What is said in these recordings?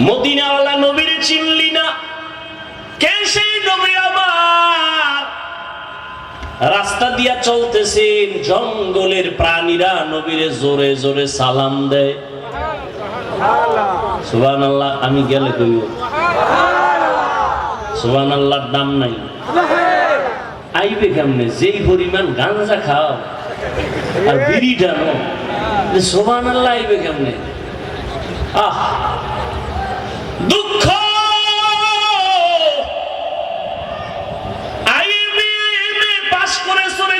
মদিনাওয়ালা নবীর চিনলি না। কে সেই নবী আমার রাস্তা দিয়া চলতেছেন জঙ্গলের প্রাণীরা নবীরে জোরে জোরে সালাম দেয়। সুবান আল্লাহ আমি গেলে কইব? সুবান আল্লাহর দাম নাই। আইবে কেমনে? যেই পরিমাণ গাঞ্জা খাও আর বিড়ি টানো সোবান আল্লাহ আইবে কেমনে? আহ!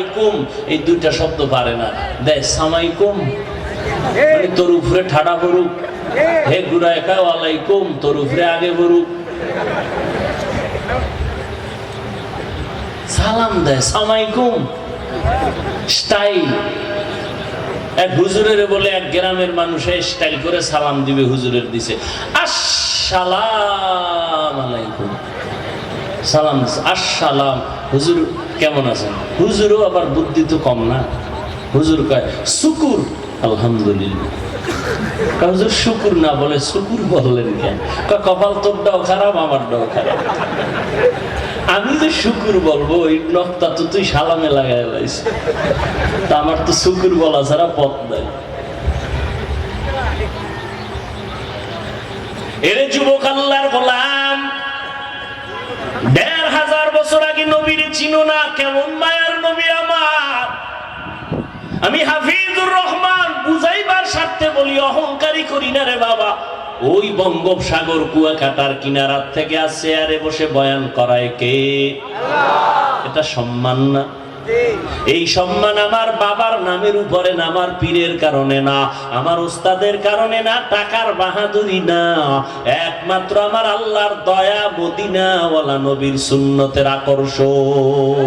আলাইকুম এই দুইটা শব্দ পারে না। দেয় সামাইকুম মানে তোর উপরে ঠাডা করুক হে গুড়া একা আলাইকুম তোর উপরে আগে করুক সালাম দেয়, সামাইকুম। স্টাইল। এক হুজুরের বলে এক গ্রামের মানুষে স্টাইল করে সালাম দিবে, হুজুরের দিছে। আসসালাম আলাইকুম। সালাম আসসালাম। হুজুর কেমন আছেন? হুজুরও আবার বুদ্ধি তো কম না। হুজুর কয়, শুকুর। আলহামদুলিল্লাহ। শুকুর না বলে শুকুর বললেন কেন? কপাল তোরটাও খারাপ আমারটাও খারাপ। আমি যে শুকুর বলব, ওই নকটা তো তুই সালামে লাগাই লাইস। তা আমার তো শুকুর বলা ছাড়া পথ নাই। এরে যুবক আল্লাহর গোলাম দেড় হাজার বছর আগে নবীর চিনো না কেমন মায়ার নবী আমার? আমি হাফিজুর রহমান, বুঝাইবার স্বার্থে বলি, অহংকারী করি না রে বাবা। ওই বঙ্গোপসাগর কুয়াকাটার কিনারার থেকে আরে বসে বয়ান করায় কে? এটা সম্মান না। এই সম্মান আমার বাবার নামের উপরে না, আমার পীরের কারণে না, আমার উস্তাদের কারণে না, টাকার বাহাদুরি না। একমাত্র আমার আল্লাহর দয়া মদিনা ওয়ালা নবীর সুন্নতের আকর্ষণ।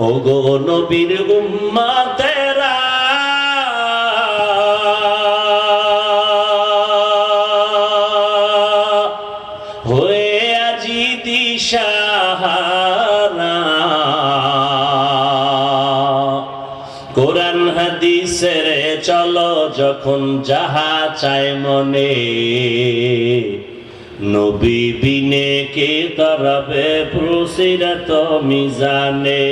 গো নবীর উম্মাতেরা। হয়ে আজি দিশাহারা হাদিসের চলো যখন যাহা চায় মনে। নবী বিনে কে তরবে প্রসিরত মিজানে।